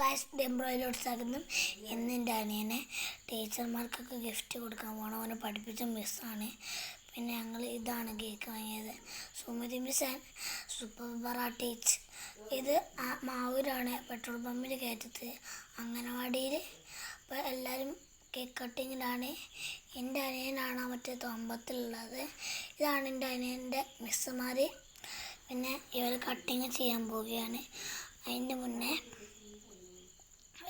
Guys ഡെംബ്രോയിലോട്ട് സ്വാഗതം ഇന്ന് എന്റെ അനിയനെ ടീച്ചർമാർക്കൊക്കെ ഗിഫ്റ്റ് കൊടുക്കാൻ പോകണം അവനെ പഠിപ്പിച്ച മിസ്സാണ് പിന്നെ ഞങ്ങൾ ഇതാണ് കേക്ക് വാങ്ങിയത്. സുമതി മിസ് ആൻഡ് സൂപ്പർ ബറാട്ടീച്ച് ഇത് ആ മാവൂരാണ് പെട്രോൾ പമ്പിൽ കയറ്റത്ത്. അംഗനവാടിയിൽ അപ്പോൾ എല്ലാവരും കേക്ക് കട്ടിങ്ങിലാണ് എന്റെ അനിയനാണ് മറ്റേ തൊമ്പത്തിലുള്ളത്. ഇതാണ് എന്റെ അനിയന്റെ മിസ്സുമാർ പിന്നെ ഇവർ കട്ടിങ് ചെയ്യാൻ പോവുകയാണ്. അതിന്റെ മുന്നേ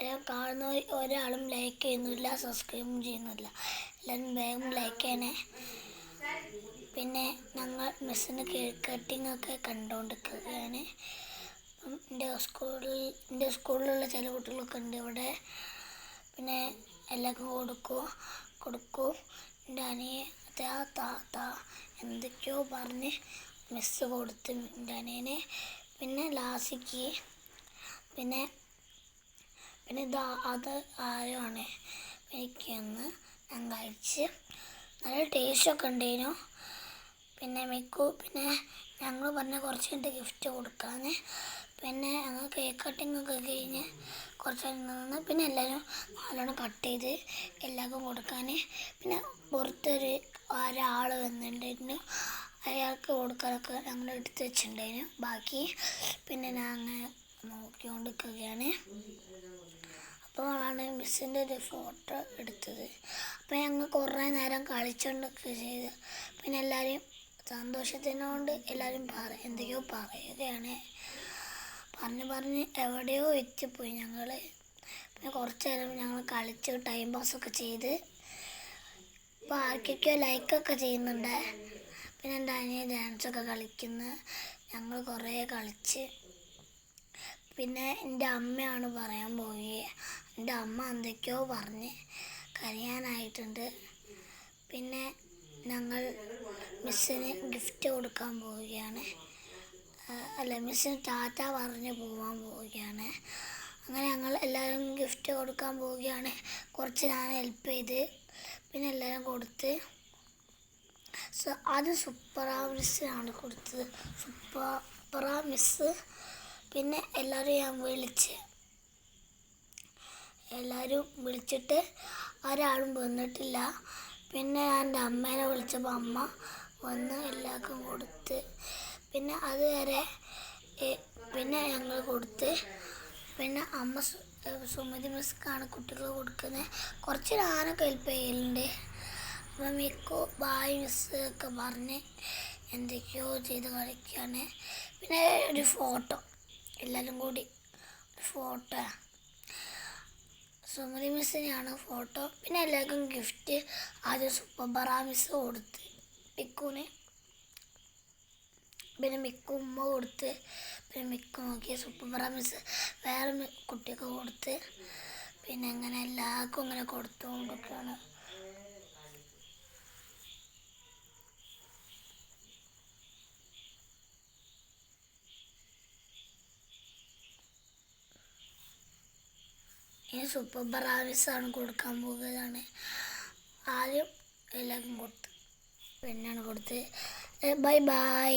അവരെ കാണുന്ന ഒരാളും ലൈക്ക് ചെയ്യുന്നില്ല സബ്സ്ക്രൈബും ചെയ്യുന്നില്ല. എല്ലാവരും വേഗം ലൈക്ക് ചെയ്യണേ. പിന്നെ ഞങ്ങൾ മിസ്സിന് കേക്ക് ഒക്കെ കണ്ടുകൊണ്ടിരിക്കുകയാണ് എന്റെ സ്കൂളിൽ എന്റെ സ്കൂളിലുള്ള ചില കുട്ടികളൊക്കെ ഉണ്ട് ഇവിടെ. പിന്നെ എല്ലാവർക്കും കൊടുക്കും കൊടുക്കും. എന്റെ അനിയെ താ എന്തൊക്കെയോ പറഞ്ഞ് മിസ്സ് കൊടുത്ത് എന്റെ അനിയനെ. പിന്നെ ലാസിക്ക് പിന്നെ പിന്നെ ഇത് അത് ആരുമാണ്? എനിക്കൊന്ന് ഞാൻ കഴിച്ച്. നല്ല ടേസ്റ്റൊക്കെ ഉണ്ടായിരുന്നു. പിന്നെ മിക്കു പിന്നെ ഞങ്ങൾ പറഞ്ഞ കുറച്ച് കഴിഞ്ഞിട്ട് ഗിഫ്റ്റ് കൊടുക്കാന്ന്. പിന്നെ ഞങ്ങൾ കേക്ക് കട്ടിങ് ഒക്കെ കഴിഞ്ഞ് കുറച്ച് നിന്ന് പിന്നെ എല്ലാവരും നല്ലോണം കട്ട് ചെയ്ത് എല്ലാവർക്കും കൊടുക്കാൻ പിന്നെ പുറത്തൊരു ഒരാൾ വന്നിട്ടുണ്ടായിരുന്നു. അയാൾക്ക് കൊടുക്കാനൊക്കെ ഞങ്ങൾ എടുത്ത് വെച്ചിട്ടുണ്ടായിരുന്നു. ബാക്കി പിന്നെ ഞങ്ങൾ നോക്കിക്കൊണ്ടിരിക്കുകയാണ്. അപ്പോഴാണ് മിസ്സിന്റെ ഒരു ഫോട്ടോ എടുത്തത്. അപ്പോൾ ഞങ്ങൾ കുറേ നേരം കളിച്ചുകൊണ്ടൊക്കെ ചെയ്ത്. പിന്നെ എല്ലാവരും സന്തോഷത്തിനോണ്ട് എല്ലാവരും പറ എന്തൊക്കെയോ പറയുകയാണ്. പറഞ്ഞ് പറഞ്ഞ് എവിടെയോ എത്തിപ്പോയി ഞങ്ങൾ പിന്നെ കുറച്ച് നേരം ഞങ്ങൾ കളിച്ച് ടൈം പാസ്സൊക്കെ ചെയ്ത്. ഇപ്പോൾ ആർക്കൊക്കെയോ ലൈക്കൊക്കെ ചെയ്യുന്നുണ്ട്. പിന്നെ എന്റെ അനിയൻ ഡാൻസൊക്കെ കളിക്കുന്നു. ഞങ്ങൾ കുറേ കളിച്ച്. പിന്നെ എന്റെ അമ്മയാണ് പറയാൻ പോയി. എന്റെ അമ്മ എന്തൊക്കെയോ പറഞ്ഞ് കരയാനായിട്ടുണ്ട്. പിന്നെ ഞങ്ങൾ മിസ്സിന് ഗിഫ്റ്റ് കൊടുക്കാൻ പോവുകയാണ്. അല്ല മിസ്സിന് ടാറ്റ പറഞ്ഞ് പോവാൻ പോവുകയാണ്. അങ്ങനെ ഞങ്ങൾ എല്ലാവരും ഗിഫ്റ്റ് കൊടുക്കാൻ പോവുകയാണ്. കുറച്ച് ഞാൻ ഹെൽപ്പ് ചെയ്ത് പിന്നെ എല്ലാവരും കൊടുത്ത്. സോ അത് സൂപ്പറാ മിസ്സിനാണ് കൊടുത്തത്. സൂപ്പറാ മിസ്സ്. പിന്നെ എല്ലാവരും ഞാൻ വിളിച്ച് എല്ലാവരും വിളിച്ചിട്ട് ഒരാളും വന്നിട്ടില്ല. പിന്നെ എന്റെ അമ്മേനെ വിളിച്ചപ്പോൾ അമ്മ വന്ന് എല്ലാവർക്കും കൊടുത്ത് പിന്നെ അതുവരെ പിന്നെ ഞങ്ങൾ കൊടുത്ത്. പിന്നെ അമ്മ സുമതി മിസ്ക്കാണ് കുട്ടികൾ കൊടുക്കുന്നത്. കുറച്ച് ഞാനൊക്കെ ഹെൽപ്പ് ചെയ്യലുണ്ട്. അപ്പം മിക്കോ ബായ് മിസ് ഒക്കെ പറഞ്ഞ് എന്തൊക്കെയോ ചെയ്ത് കളിക്കുകയാണ് പിന്നെ ഒരു ഫോട്ടോ എല്ലാവരും കൂടി ഫോട്ടോ. സുമതി മിസ്സിനെയാണ് ഫോട്ടോ. പിന്നെ എല്ലാവർക്കും ഗിഫ്റ്റ് ആദ്യം സുപ്പബറ ബറാ മിസ് കൊടുത്ത് മിക്കൂന് പിന്നെ മിക്കു ഉമ്മ കൊടുത്ത് പിന്നെ മിക്കു നോക്കിയ സുപ്പബറ ബറാ മിസ് വേറെ കുട്ടിയൊക്കെ കൊടുത്ത്. പിന്നെ അങ്ങനെ എല്ലാവർക്കും അങ്ങനെ കൊടുത്തു കൊടുക്കുകയാണ് ഇനി സൂപ്പർ ആണ് കൊടുക്കാൻ പോകുന്നതാണ് ആദ്യം എല്ലാവർക്കും കൊടുത്ത് പെണ്ണാണ് കൊടുത്ത്. Bye bye